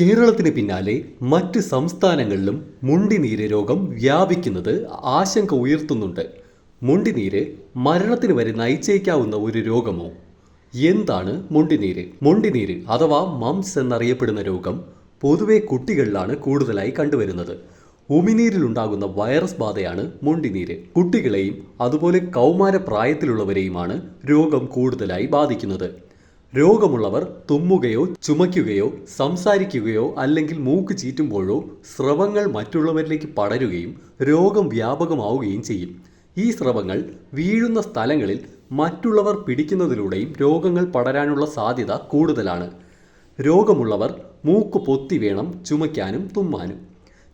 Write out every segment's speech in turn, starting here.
കേരളത്തിന് പിന്നാലെ മറ്റ് സംസ്ഥാനങ്ങളിലും മുണ്ടിനീര് രോഗം വ്യാപിക്കുന്നത് ആശങ്ക ഉയർത്തുന്നുണ്ട്. മുണ്ടിനീര് മരണത്തിന് വരെ നയിച്ചേക്കാവുന്ന ഒരു രോഗമോ? എന്താണ് മുണ്ടിനീര്? മുണ്ടിനീര് അഥവാ മംസ് എന്നറിയപ്പെടുന്ന രോഗം പൊതുവെ കുട്ടികളിലാണ് കൂടുതലായി കണ്ടുവരുന്നത്. ഉമിനീരിലുണ്ടാകുന്ന വൈറസ് ബാധയാണ് മുണ്ടിനീര്. കുട്ടികളെയും അതുപോലെ കൗമാര പ്രായത്തിലുള്ളവരെയുമാണ് രോഗം കൂടുതലായി ബാധിക്കുന്നത്. രോഗമുള്ളവർ തുമ്മുകയോ ചുമയ്ക്കുകയോ സംസാരിക്കുകയോ അല്ലെങ്കിൽ മൂക്ക് ചീറ്റുമ്പോഴോ സ്രവങ്ങൾ മറ്റുള്ളവരിലേക്ക് പടരുകയും രോഗം വ്യാപകമാവുകയും ചെയ്യും. ഈ സ്രവങ്ങൾ വീഴുന്ന സ്ഥലങ്ങളിൽ മറ്റുള്ളവർ പിടിക്കുന്നതിലൂടെയും രോഗങ്ങൾ പടരാനുള്ള സാധ്യത കൂടുതലാണ്. രോഗമുള്ളവർ മൂക്ക് പൊത്തി വേണം ചുമയ്ക്കാനും തുമ്മാനും.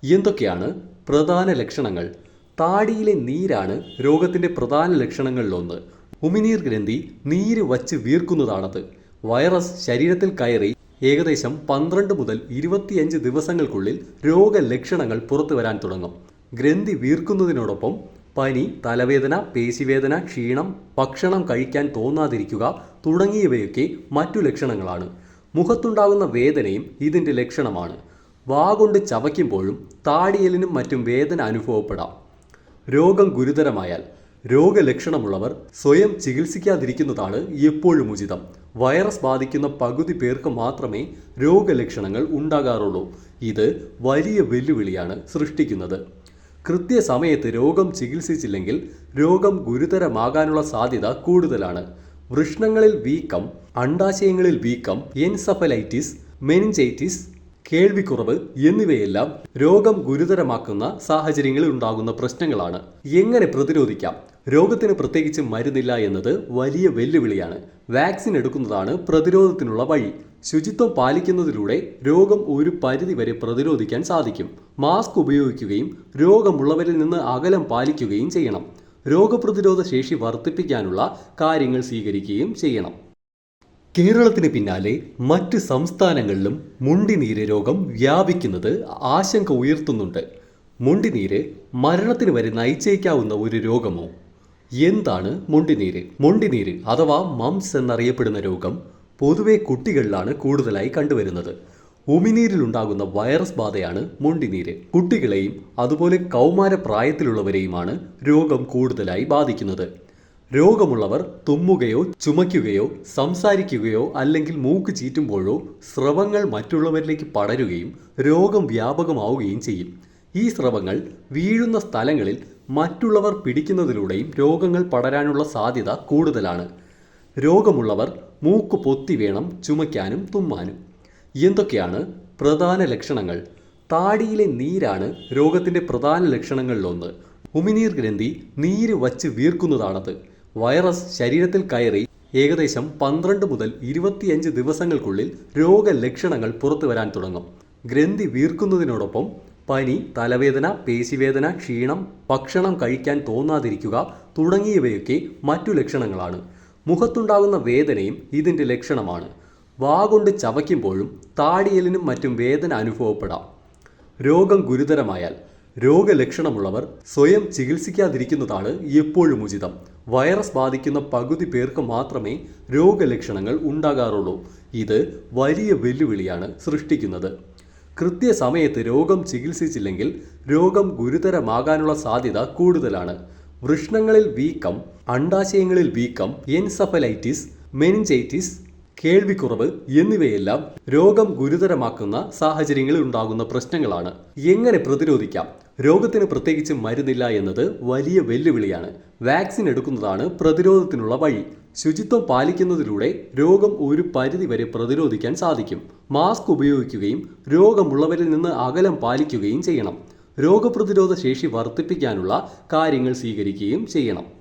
എന്തൊക്കെയാണ് പ്രധാന ലക്ഷണങ്ങൾ? താടിയിലെ നീരാണ് രോഗത്തിന്റെ പ്രധാന ലക്ഷണങ്ങളിലൊന്ന്. ഉമിനീർ ഗ്രന്ഥി നീര് വച്ച് വീർക്കുന്നതാണത്. വൈറസ് ശരീരത്തിൽ കയറി ഏകദേശം പന്ത്രണ്ട് മുതൽ ഇരുപത്തിയഞ്ച് ദിവസങ്ങൾക്കുള്ളിൽ രോഗലക്ഷണങ്ങൾ പുറത്തു വരാൻ തുടങ്ങും. ഗ്രന്ഥി വീർക്കുന്നതിനോടൊപ്പം പനി തലവേദന പേശിവേദന ക്ഷീണം ഭക്ഷണം കഴിക്കാൻ തോന്നാതിരിക്കുക തുടങ്ങിയവയൊക്കെ മറ്റു ലക്ഷണങ്ങളാണ്. മുഖത്തുണ്ടാകുന്ന വേദനയും ഇതിന്റെ ലക്ഷണമാണ്. വാ കൊണ്ട് ചവയ്ക്കുമ്പോഴും താടിയലിനും മറ്റും വേദന അനുഭവപ്പെടാം. രോഗം ഗുരുതരമായാൽ രോഗലക്ഷണമുള്ളവർ സ്വയം ചികിത്സിക്കാതിരിക്കുന്നതാണ് എപ്പോഴും ഉചിതം. വൈറസ് ബാധിക്കുന്ന പകുതി പേർക്ക് മാത്രമേ രോഗലക്ഷണങ്ങൾ ഉണ്ടാകാറുള്ളൂ. ഇത് വലിയ വെല്ലുവിളിയാണ് സൃഷ്ടിക്കുന്നത്. കൃത്യസമയത്ത് രോഗം ചികിത്സിച്ചില്ലെങ്കിൽ രോഗം ഗുരുതരമാകാനുള്ള സാധ്യത കൂടുതലാണ്. വൃഷ്ണങ്ങളിൽ വീക്കം അണ്ടാശയങ്ങളിൽ വീക്കം എൻസഫലൈറ്റിസ് മെനിഞ്ചൈറ്റിസ് കേൾവിക്കുറവ് എന്നിവയെല്ലാം രോഗം ഗുരുതരമാക്കുന്ന സാഹചര്യങ്ങളിൽ ഉണ്ടാകുന്ന പ്രശ്നങ്ങളാണ്. എങ്ങനെ പ്രതിരോധിക്കാം? രോഗത്തിന് പ്രത്യേകിച്ച് മരുന്നില്ല എന്നത് വലിയ വെല്ലുവിളിയാണ്. വാക്സിൻ എടുക്കുന്നതാണ് പ്രതിരോധത്തിനുള്ള വഴി. ശുചിത്വം പാലിക്കുന്നതിലൂടെ രോഗം ഒരു പരിധിവരെ പ്രതിരോധിക്കാൻ സാധിക്കും. മാസ്ക് ഉപയോഗിക്കുകയും രോഗമുള്ളവരിൽ നിന്ന് അകലം പാലിക്കുകയും ചെയ്യണം. രോഗപ്രതിരോധ ശേഷി വർദ്ധിപ്പിക്കാനുള്ള കാര്യങ്ങൾ സ്വീകരിക്കുകയും ചെയ്യണം. കേരളത്തിന് പിന്നാലെ മറ്റ് സംസ്ഥാനങ്ങളിലും മുണ്ടിനീര് രോഗം വ്യാപിക്കുന്നത് ആശങ്ക ഉയർത്തുന്നുണ്ട്. മുണ്ടിനീര് മരണത്തിന് വരെ നയിച്ചേക്കാവുന്ന ഒരു രോഗമോ? എന്താണ് മുണ്ടിനീര്? മുണ്ടിനീര് അഥവാ മംസ് എന്നറിയപ്പെടുന്ന രോഗം പൊതുവെ കുട്ടികളിലാണ് കൂടുതലായി കണ്ടുവരുന്നത്. ഉമിനീരിലുണ്ടാകുന്ന വൈറസ് ബാധയാണ് മുണ്ടിനീര്. കുട്ടികളെയും അതുപോലെ കൗമാര പ്രായത്തിലുള്ളവരെയുമാണ് രോഗം കൂടുതലായി ബാധിക്കുന്നത്. രോഗമുള്ളവർ തുമ്മുകയോ ചുമയ്ക്കുകയോ സംസാരിക്കുകയോ അല്ലെങ്കിൽ മൂക്ക് ചീറ്റുമ്പോഴോ സ്രവങ്ങൾ മറ്റുള്ളവരിലേക്ക് പടരുകയും രോഗം വ്യാപകമാവുകയും ചെയ്യും. ഈ സ്രവങ്ങൾ വീഴുന്ന സ്ഥലങ്ങളിൽ മറ്റുള്ളവർ പിടിക്കുന്നതിലൂടെയും രോഗങ്ങൾ പടരാനുള്ള സാധ്യത കൂടുതലാണ്. രോഗമുള്ളവർ മൂക്ക് പൊത്തി വേണം ചുമയ്ക്കാനും തുമ്മാനും. എന്തൊക്കെയാണ് പ്രധാന ലക്ഷണങ്ങൾ? താടിയിലെ നീരാണ് രോഗത്തിന്റെ പ്രധാന ലക്ഷണങ്ങളിലൊന്ന്. ഉമിനീർ ഗ്രന്ഥി നീര് വച്ച് വീർക്കുന്നതാണത്. വൈറസ് ശരീരത്തിൽ കയറി ഏകദേശം പന്ത്രണ്ട് മുതൽ ഇരുപത്തിയഞ്ച് ദിവസങ്ങൾക്കുള്ളിൽ രോഗലക്ഷണങ്ങൾ പുറത്തു വരാൻ തുടങ്ങും. ഗ്രന്ഥി വീർക്കുന്നതിനോടൊപ്പം പനി തലവേദന പേശിവേദന ക്ഷീണം ഭക്ഷണം കഴിക്കാൻ തോന്നാതിരിക്കുക തുടങ്ങിയവയൊക്കെ മറ്റു ലക്ഷണങ്ങളാണ്. മുഖത്തുണ്ടാകുന്ന വേദനയും ഇതിന്റെ ലക്ഷണമാണ്. വാ കൊണ്ട് ചവയ്ക്കുമ്പോഴും താടിയലിനും മറ്റും വേദന അനുഭവപ്പെടാം. രോഗം ഗുരുതരമായാൽ രോഗലക്ഷണമുള്ളവർ സ്വയം ചികിത്സിക്കാതിരിക്കുന്നതാണ് എപ്പോഴും ഉചിതം. വൈറസ് ബാധിക്കുന്ന പകുതി പേർക്ക് മാത്രമേ രോഗലക്ഷണങ്ങൾ ഉണ്ടാകാറുള്ളൂ. ഇത് വലിയ വെല്ലുവിളിയാണ് സൃഷ്ടിക്കുന്നത്. കൃത്യസമയത്ത് രോഗം ചികിത്സിച്ചില്ലെങ്കിൽ രോഗം ഗുരുതരമാകാനുള്ള സാധ്യത കൂടുതലാണ്. വൃഷ്ണങ്ങളിൽ വീക്കം അണ്ടാശയങ്ങളിൽ വീക്കം എൻസഫലൈറ്റിസ് മെനിഞ്ചൈറ്റിസ് കേൾവിക്കുറവ് എന്നിവയെല്ലാം രോഗം ഗുരുതരമാക്കുന്ന സാഹചര്യങ്ങളിൽ ഉണ്ടാകുന്ന പ്രശ്നങ്ങളാണ്. എങ്ങനെ പ്രതിരോധിക്കാം? രോഗത്തിന് പ്രത്യേകിച്ച് മരുന്നില്ല എന്നത് വലിയ വെല്ലുവിളിയാണ്. വാക്സിൻ എടുക്കുന്നതാണ് പ്രതിരോധത്തിനുള്ള വഴി. ശുചിത്വം പാലിക്കുന്നതിലൂടെ രോഗം ഒരു പരിധിവരെ പ്രതിരോധിക്കാൻ സാധിക്കും. മാസ്ക് ഉപയോഗിക്കുകയും രോഗമുള്ളവരിൽ നിന്ന് അകലം പാലിക്കുകയും ചെയ്യണം. രോഗപ്രതിരോധ ശേഷി വർദ്ധിപ്പിക്കാനുള്ള കാര്യങ്ങൾ സ്വീകരിക്കുകയും ചെയ്യണം.